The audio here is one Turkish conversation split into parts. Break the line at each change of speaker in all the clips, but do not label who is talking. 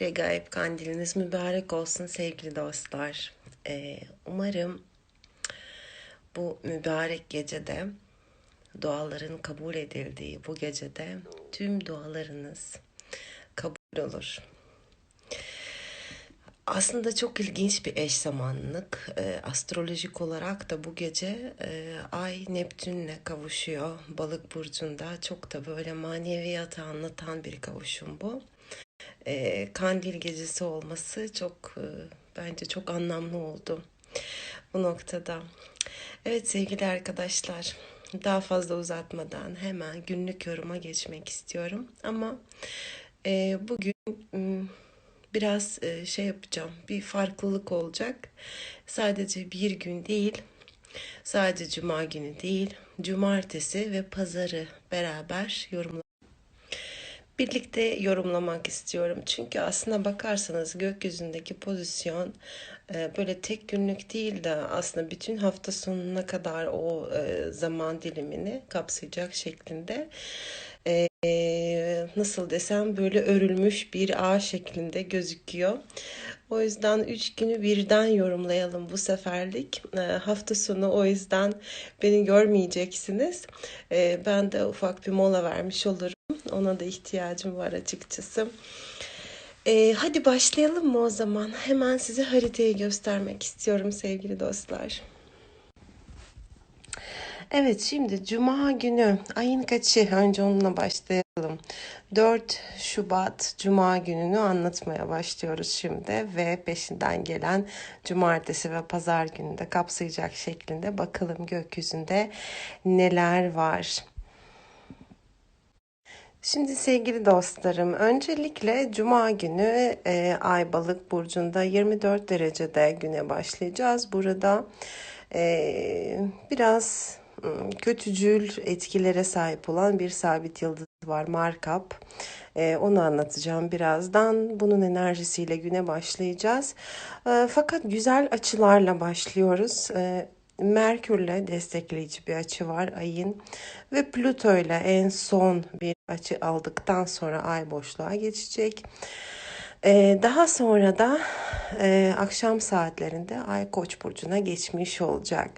Regaib kandiliniz mübarek olsun sevgili dostlar. Ee, umarım bu mübarek gecede duaların kabul edildiği bu gecede tüm dualarınız kabul olur. Aslında çok ilginç bir eş zamanlık. E, astrolojik olarak da bu gece e, Ay Neptün'le kavuşuyor Balık burcunda. Çok da böyle maneviyatı anlatan bir kavuşum bu. E, Kandil gecesi olması çok e, bence çok anlamlı oldu bu noktada. Evet sevgili arkadaşlar, daha fazla uzatmadan hemen günlük yoruma geçmek istiyorum. Ama e, bugün biraz e, şey yapacağım. Bir farklılık olacak. Sadece bir gün değil. Sadece cuma günü değil. Cumartesi ve pazarı beraber yorumlamak birlikte yorumlamak istiyorum. Çünkü aslına bakarsanız gökyüzündeki pozisyon e, böyle tek günlük değil de aslında bütün hafta sonuna kadar o e, zaman dilimini kapsayacak şeklinde nasıl desem böyle örülmüş bir ağ şeklinde gözüküyor. O yüzden üç günü birden yorumlayalım bu seferlik. E, hafta sonu o yüzden beni görmeyeceksiniz. E, ben de ufak bir mola vermiş olurum. Ona da ihtiyacım var açıkçası. E, hadi başlayalım mı o zaman? Hemen size haritayı göstermek istiyorum sevgili dostlar. Evet şimdi Cuma günü ayın kaçı önce onunla başlayalım. 4 Şubat Cuma gününü anlatmaya başlıyoruz şimdi ve peşinden gelen Cumartesi ve Pazar günü de kapsayacak şeklinde bakalım gökyüzünde neler var. Şimdi sevgili dostlarım, öncelikle Cuma günü e, Ay Balık burcunda 24 derecede güne başlayacağız. Burada e, biraz kötücül etkilere sahip olan bir sabit yıldız var Markap. Ee, onu anlatacağım birazdan. Bunun enerjisiyle güne başlayacağız. Ee, fakat güzel açılarla başlıyoruz. Ee, Merkürle destekleyici bir açı var ayın ve Plüto ile en son bir açı aldıktan sonra ay boşluğa geçecek. Ee, daha sonra da e, akşam saatlerinde Ay Koç burcuna geçmiş olacak.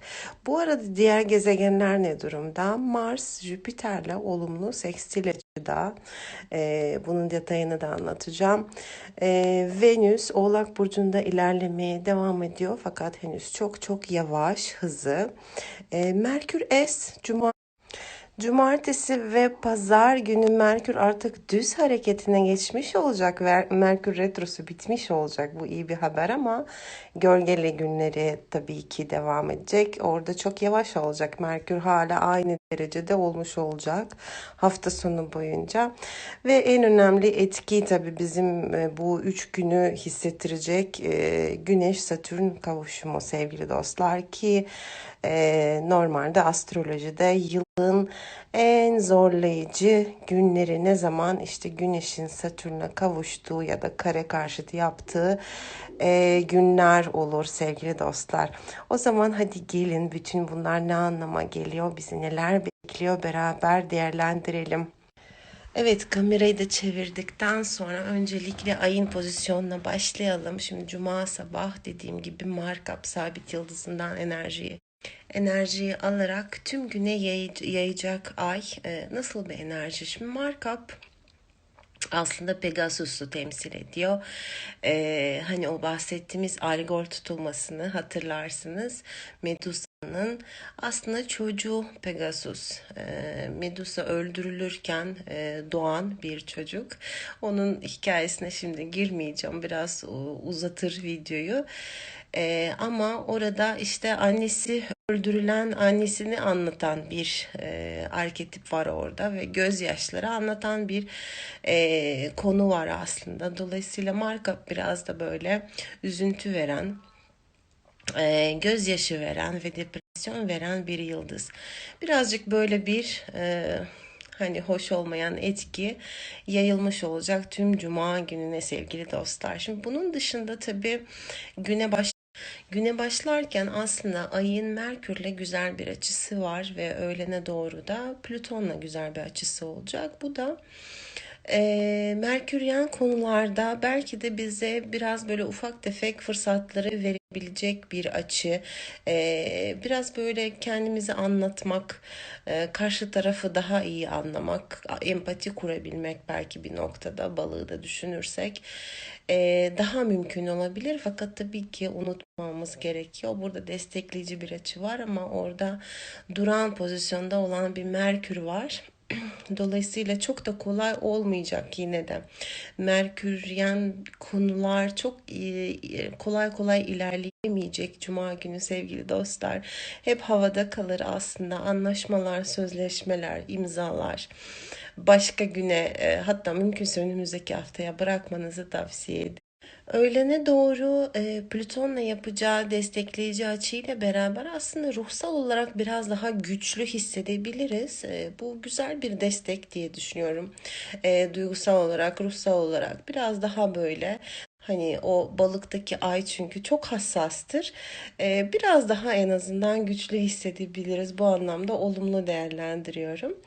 Bu arada diğer gezegenler ne durumda? Mars Jüpiter'le olumlu sekstil açıda. E, bunun detayını da anlatacağım. E, Venüs Oğlak burcunda ilerlemeye devam ediyor fakat henüz çok çok yavaş hızı. E, Merkür S Cuma Cumartesi ve pazar günü Merkür artık düz hareketine geçmiş olacak. Merkür retrosu bitmiş olacak. Bu iyi bir haber ama gölgeli günleri tabii ki devam edecek. Orada çok yavaş olacak. Merkür hala aynı derecede olmuş olacak hafta sonu boyunca. Ve en önemli etki tabii bizim e, bu üç günü hissettirecek e, Güneş-Satürn kavuşumu sevgili dostlar ki e, normalde astrolojide yılın en zorlayıcı günleri ne zaman işte Güneş'in Satürn'e kavuştuğu ya da kare karşıtı yaptığı e, günler olur sevgili dostlar. O zaman hadi gelin bütün bunlar ne anlama geliyor, bizi neler bekliyor beraber değerlendirelim. Evet kamerayı da çevirdikten sonra öncelikle ayın pozisyonuna başlayalım. Şimdi cuma sabah dediğim gibi markap sabit yıldızından enerjiyi enerjiyi alarak tüm güne yayacak ay e, nasıl bir enerji? Şimdi markap aslında Pegasus'u temsil ediyor. Ee, hani o bahsettiğimiz algor tutulmasını hatırlarsınız. Medusa'nın aslında çocuğu Pegasus. Ee, Medusa öldürülürken e, doğan bir çocuk. Onun hikayesine şimdi girmeyeceğim. Biraz uzatır videoyu. Ee, ama orada işte annesi öldürülen annesini anlatan bir e, arketip var orada ve gözyaşları anlatan bir e, konu var aslında. Dolayısıyla marka biraz da böyle üzüntü veren, e, gözyaşı veren ve depresyon veren bir yıldız. Birazcık böyle bir e, hani hoş olmayan etki yayılmış olacak tüm cuma gününe sevgili dostlar. Şimdi bunun dışında tabii güne baş Güne başlarken aslında ayın Merkürle güzel bir açısı var ve öğlene doğru da Plüton'la güzel bir açısı olacak. Bu da e, Merküryen konularda belki de bize biraz böyle ufak tefek fırsatları verebilecek bir açı. E, biraz böyle kendimizi anlatmak, e, karşı tarafı daha iyi anlamak, empati kurabilmek belki bir noktada balığı da düşünürsek e, daha mümkün olabilir. Fakat tabii ki unutmamamız gerekiyor. Burada destekleyici bir açı var ama orada duran pozisyonda olan bir Merkür var. Dolayısıyla çok da kolay olmayacak yine de. Merküryen konular çok kolay kolay ilerleyemeyecek Cuma günü sevgili dostlar. Hep havada kalır aslında anlaşmalar, sözleşmeler, imzalar. Başka güne e, hatta mümkünse önümüzdeki haftaya bırakmanızı tavsiye ederim. Öğlene doğru e, Plüton'la yapacağı destekleyici açıyla beraber aslında ruhsal olarak biraz daha güçlü hissedebiliriz. E, bu güzel bir destek diye düşünüyorum. E, duygusal olarak, ruhsal olarak biraz daha böyle Hani o balıktaki ay çünkü çok hassastır. Ee, biraz daha en azından güçlü hissedebiliriz. Bu anlamda olumlu değerlendiriyorum.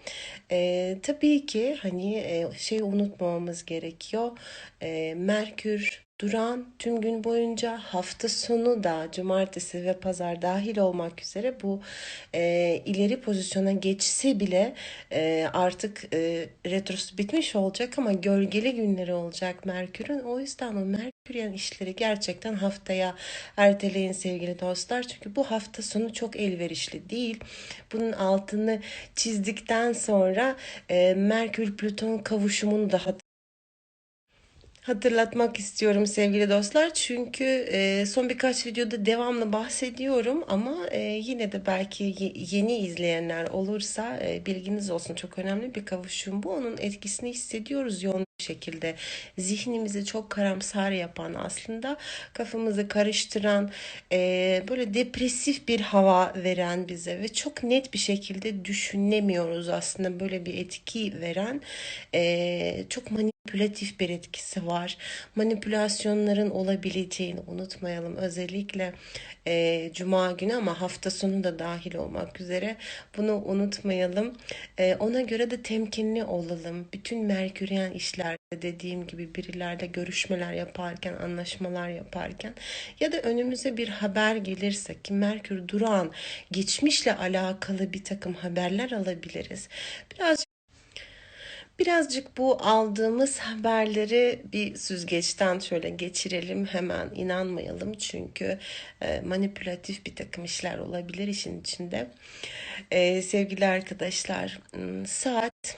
Ee, tabii ki hani şey unutmamamız gerekiyor. Ee, Merkür Duran tüm gün boyunca hafta sonu da cumartesi ve pazar dahil olmak üzere bu e, ileri pozisyona geçse bile e, artık e, retrosu bitmiş olacak ama gölgeli günleri olacak Merkür'ün. O yüzden o Merküryen işleri gerçekten haftaya erteleyin sevgili dostlar. Çünkü bu hafta sonu çok elverişli değil. Bunun altını çizdikten sonra e, Merkür-Plüton kavuşumunu da hatırlatmak istiyorum sevgili dostlar. Çünkü e, son birkaç videoda devamlı bahsediyorum ama e, yine de belki yeni izleyenler olursa e, bilginiz olsun. Çok önemli bir kavuşum bu. Onun etkisini hissediyoruz yoğun şekilde. Zihnimizi çok karamsar yapan aslında kafamızı karıştıran e, böyle depresif bir hava veren bize ve çok net bir şekilde düşünemiyoruz aslında böyle bir etki veren e, çok manipülatif bir etkisi var. Manipülasyonların olabileceğini unutmayalım. Özellikle e, Cuma günü ama hafta sonu da dahil olmak üzere bunu unutmayalım. E, ona göre de temkinli olalım. Bütün merküryen işlerde dediğim gibi birilerle görüşmeler yaparken, anlaşmalar yaparken ya da önümüze bir haber gelirse ki Merkür duran geçmişle alakalı bir takım haberler alabiliriz. Biraz Birazcık bu aldığımız haberleri bir süzgeçten şöyle geçirelim hemen inanmayalım çünkü e, manipülatif bir takım işler olabilir işin içinde. E, sevgili arkadaşlar saat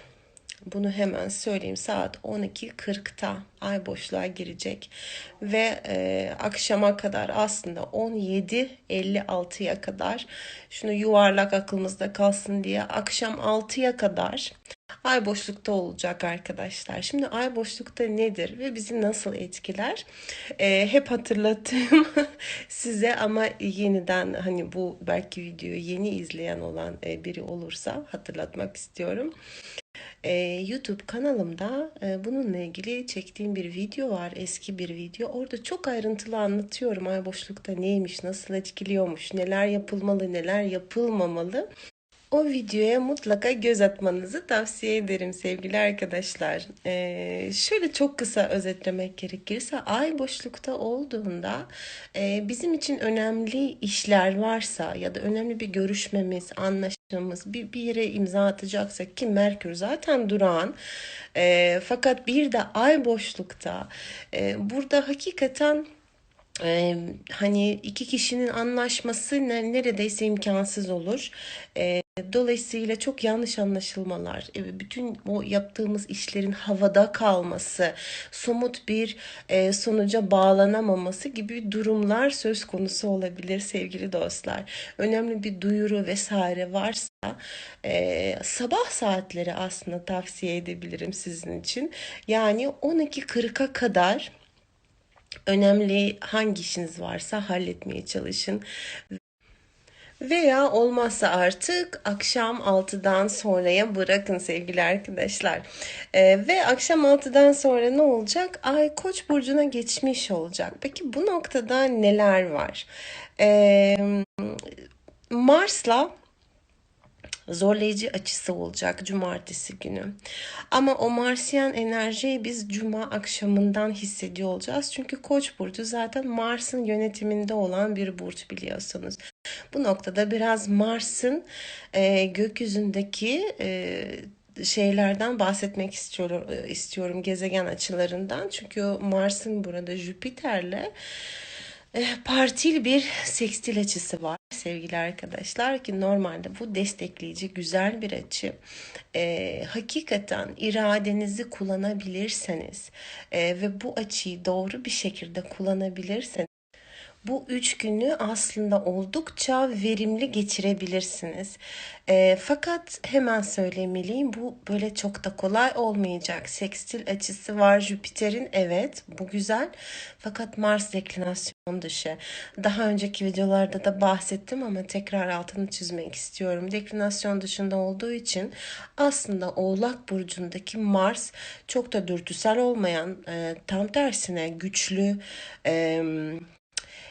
bunu hemen söyleyeyim. Saat 12.40'ta ay boşluğa girecek. Ve e, akşama kadar aslında 17.56'ya kadar şunu yuvarlak aklımızda kalsın diye akşam 6'ya kadar ay boşlukta olacak arkadaşlar. Şimdi ay boşlukta nedir ve bizi nasıl etkiler? E, hep hatırlattığım size ama yeniden hani bu belki videoyu yeni izleyen olan e, biri olursa hatırlatmak istiyorum. Ee, YouTube kanalımda e, bununla ilgili çektiğim bir video var. Eski bir video. Orada çok ayrıntılı anlatıyorum. Ay boşlukta neymiş, nasıl etkiliyormuş, neler yapılmalı, neler yapılmamalı. O videoya mutlaka göz atmanızı tavsiye ederim sevgili arkadaşlar. Ee, şöyle çok kısa özetlemek gerekirse ay boşlukta olduğunda e, bizim için önemli işler varsa ya da önemli bir görüşmemiz, anlaşmamız, bir, bir yere imza atacaksak ki Merkür zaten durağan e, fakat bir de ay boşlukta e, burada hakikaten ee, hani iki kişinin anlaşması neredeyse imkansız olur. Ee, dolayısıyla çok yanlış anlaşılmalar, e, bütün o yaptığımız işlerin havada kalması, somut bir e, sonuca bağlanamaması gibi durumlar söz konusu olabilir sevgili dostlar. Önemli bir duyuru vesaire varsa e, sabah saatleri aslında tavsiye edebilirim sizin için. Yani 12.40'a kadar önemli hangi işiniz varsa halletmeye çalışın. Veya olmazsa artık akşam 6'dan sonraya bırakın sevgili arkadaşlar. Ee, ve akşam 6'dan sonra ne olacak? Ay Koç burcuna geçmiş olacak. Peki bu noktada neler var? Ee, Mars'la zorlayıcı açısı olacak cumartesi günü. Ama o Marsiyen enerjiyi biz cuma akşamından hissediyor olacağız. Çünkü Koç burcu zaten Mars'ın yönetiminde olan bir burç biliyorsunuz. Bu noktada biraz Mars'ın e, gökyüzündeki e, şeylerden bahsetmek istiyorum e, istiyorum gezegen açılarından. Çünkü Mars'ın burada Jüpiter'le e, partili bir sekstil açısı var sevgili arkadaşlar ki normalde bu destekleyici güzel bir açı. E, hakikaten iradenizi kullanabilirseniz e, ve bu açıyı doğru bir şekilde kullanabilirseniz bu üç günü aslında oldukça verimli geçirebilirsiniz. E, fakat hemen söylemeliyim bu böyle çok da kolay olmayacak. Sekstil açısı var Jüpiter'in evet bu güzel. Fakat Mars deklinasyon dışı. Daha önceki videolarda da bahsettim ama tekrar altını çizmek istiyorum. Deklinasyon dışında olduğu için aslında Oğlak Burcu'ndaki Mars çok da dürtüsel olmayan e, tam tersine güçlü, e,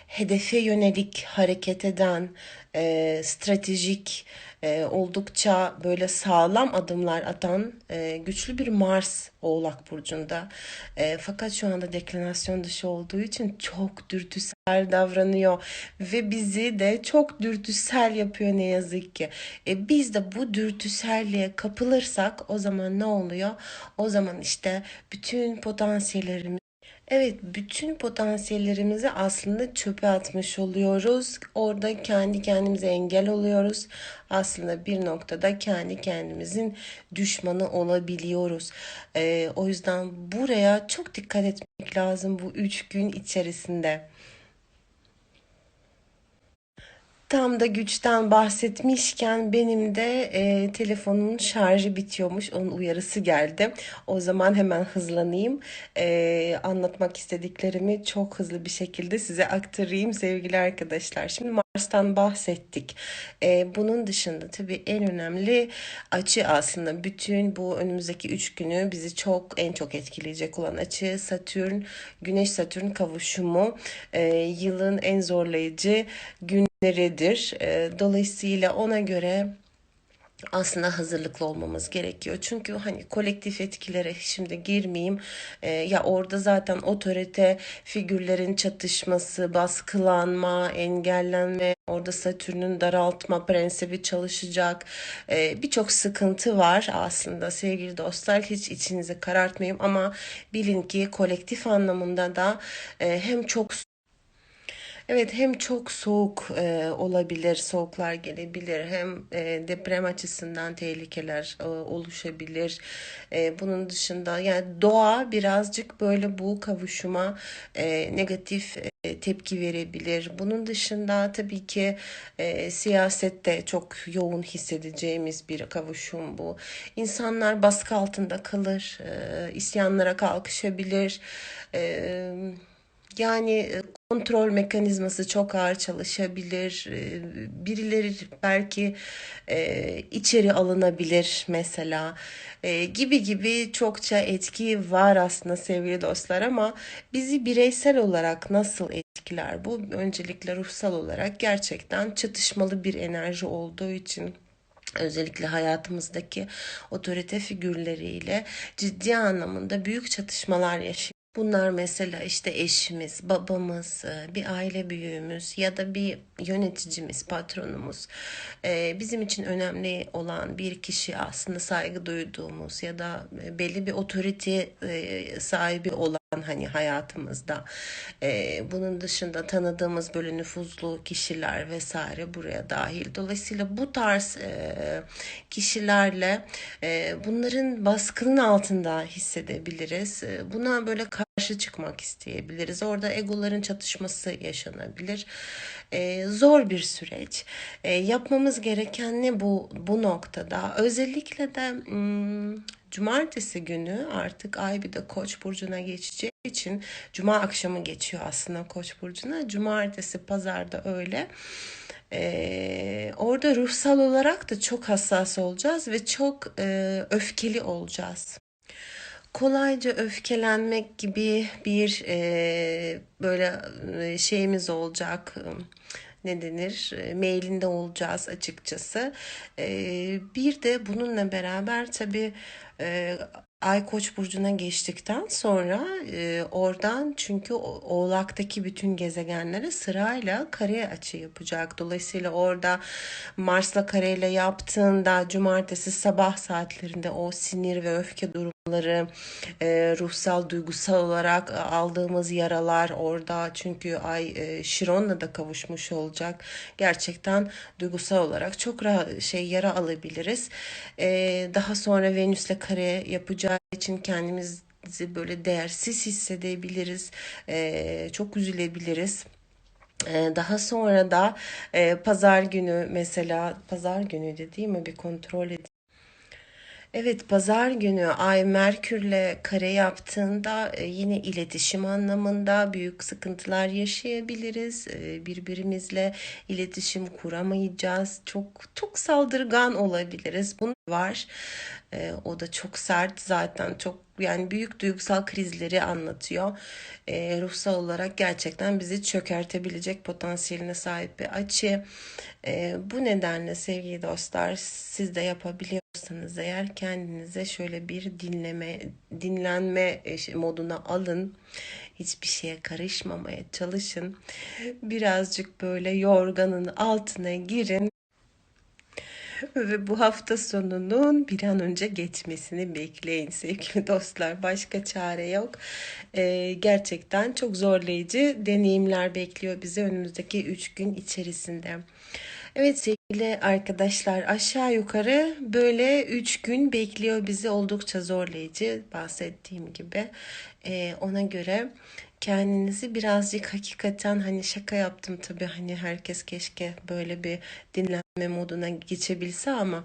hedefe yönelik hareket eden, e, stratejik, e, oldukça böyle sağlam adımlar atan e, güçlü bir Mars Oğlak Burcu'nda. E, fakat şu anda deklinasyon dışı olduğu için çok dürtüsel davranıyor ve bizi de çok dürtüsel yapıyor ne yazık ki. E, biz de bu dürtüselliğe kapılırsak o zaman ne oluyor? O zaman işte bütün potansiyellerimiz Evet, bütün potansiyellerimizi aslında çöpe atmış oluyoruz. Orada kendi kendimize engel oluyoruz. Aslında bir noktada kendi kendimizin düşmanı olabiliyoruz. Ee, o yüzden buraya çok dikkat etmek lazım bu üç gün içerisinde. Tam da güçten bahsetmişken benim de e, telefonumun şarjı bitiyormuş. Onun uyarısı geldi. O zaman hemen hızlanayım. E, anlatmak istediklerimi çok hızlı bir şekilde size aktarayım sevgili arkadaşlar. Şimdi Mars'tan bahsettik. E, bunun dışında tabii en önemli açı aslında bütün bu önümüzdeki üç günü bizi çok en çok etkileyecek olan açı Satürn, Güneş Satürn kavuşumu. E, yılın en zorlayıcı gün neredir? Ee, dolayısıyla ona göre aslında hazırlıklı olmamız gerekiyor. Çünkü hani kolektif etkilere şimdi girmeyeyim. E, ya orada zaten otorite figürlerin çatışması, baskılanma, engellenme, orada Satürn'ün daraltma prensibi çalışacak. E, Birçok sıkıntı var aslında sevgili dostlar. Hiç içinizi karartmayayım ama bilin ki kolektif anlamında da e, hem çok Evet hem çok soğuk e, olabilir, soğuklar gelebilir hem e, deprem açısından tehlikeler e, oluşabilir. E, bunun dışında yani doğa birazcık böyle bu kavuşuma e, negatif e, tepki verebilir. Bunun dışında tabii ki e, siyasette çok yoğun hissedeceğimiz bir kavuşum bu. İnsanlar baskı altında kalır, e, isyanlara kalkışabilir. E, yani e, kontrol mekanizması çok ağır çalışabilir. E, birileri belki e, içeri alınabilir mesela gibi gibi çokça etki var aslında sevgili dostlar ama bizi bireysel olarak nasıl etkiler bu? Öncelikle ruhsal olarak gerçekten çatışmalı bir enerji olduğu için özellikle hayatımızdaki otorite figürleriyle ciddi anlamında büyük çatışmalar yaşıyor. Bunlar mesela işte eşimiz, babamız, e, bir aile büyüğümüz ya da bir yöneticimiz, patronumuz. E, bizim için önemli olan bir kişi aslında saygı duyduğumuz ya da e, belli bir otorite sahibi olan hani hayatımızda. Bunun dışında tanıdığımız böyle nüfuzlu kişiler vesaire buraya dahil. Dolayısıyla bu tarz kişilerle bunların baskının altında hissedebiliriz. Buna böyle karşı çıkmak isteyebiliriz. Orada egoların çatışması yaşanabilir. Ee, zor bir süreç. Ee, yapmamız gereken ne bu bu noktada? Özellikle de hmm, Cumartesi günü artık ay bir de Koç burcuna geçeceği için cuma akşamı geçiyor aslında Koç burcuna. Cumartesi pazarda öyle. Ee, orada ruhsal olarak da çok hassas olacağız ve çok e, öfkeli olacağız kolayca öfkelenmek gibi bir e, böyle e, şeyimiz olacak. ne denir e, mailinde olacağız açıkçası. E, bir de bununla beraber tabii e, Ay Koç burcuna geçtikten sonra e, oradan çünkü Oğlak'taki bütün gezegenlere sırayla kare açı yapacak. Dolayısıyla orada Mars'la kareyle yaptığında cumartesi sabah saatlerinde o sinir ve öfke durumları, e, ruhsal, duygusal olarak aldığımız yaralar orada çünkü Ay e, Şiron'la da kavuşmuş olacak. Gerçekten duygusal olarak çok rahat şey yara alabiliriz. E, daha sonra Venüs'le kare yapacağı için kendimizi böyle değersiz hissedebiliriz. E, çok üzülebiliriz. Ee, daha sonra da e, pazar günü mesela pazar günü de değil mi bir kontrol edin. Evet, pazar günü Ay Merkür'le kare yaptığında e, yine iletişim anlamında büyük sıkıntılar yaşayabiliriz. E, birbirimizle iletişim kuramayacağız. Çok çok saldırgan olabiliriz. Bunu var. E, o da çok sert zaten çok yani büyük duygusal krizleri anlatıyor. E, ruhsal olarak gerçekten bizi çökertebilecek potansiyeline sahip bir açı. E, bu nedenle sevgili dostlar siz de yapabiliyorsanız eğer kendinize şöyle bir dinleme dinlenme moduna alın. Hiçbir şeye karışmamaya çalışın. Birazcık böyle yorganın altına girin ve bu hafta sonunun bir an önce geçmesini bekleyin sevgili dostlar. Başka çare yok. Ee, gerçekten çok zorlayıcı deneyimler bekliyor bizi önümüzdeki 3 gün içerisinde. Evet sevgili arkadaşlar aşağı yukarı böyle 3 gün bekliyor bizi oldukça zorlayıcı bahsettiğim gibi. Ee, ona göre kendinizi birazcık hakikaten hani şaka yaptım tabii hani herkes keşke böyle bir dinlenme moduna geçebilse ama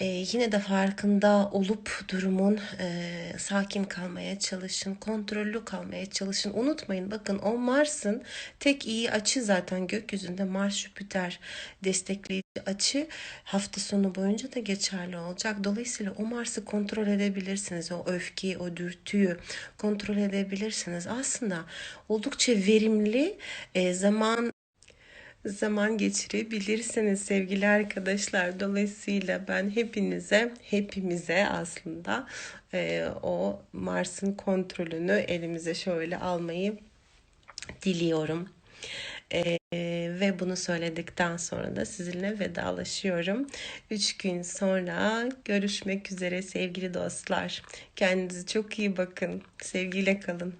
e, yine de farkında olup durumun e, sakin kalmaya çalışın, kontrollü kalmaya çalışın. Unutmayın bakın o Mars'ın tek iyi açı zaten gökyüzünde Mars Jüpiter destekleyici açı hafta sonu boyunca da geçerli olacak. Dolayısıyla o Mars'ı kontrol edebilirsiniz. O öfkeyi, o dürtüyü kontrol edebilirsiniz. Aslında oldukça verimli e, zaman zaman geçirebilirsiniz sevgili arkadaşlar. Dolayısıyla ben hepinize, hepimize aslında e, o Mars'ın kontrolünü elimize şöyle almayı diliyorum. E, ve bunu söyledikten sonra da sizinle vedalaşıyorum. Üç gün sonra görüşmek üzere sevgili dostlar. Kendinize çok iyi bakın. Sevgiyle kalın.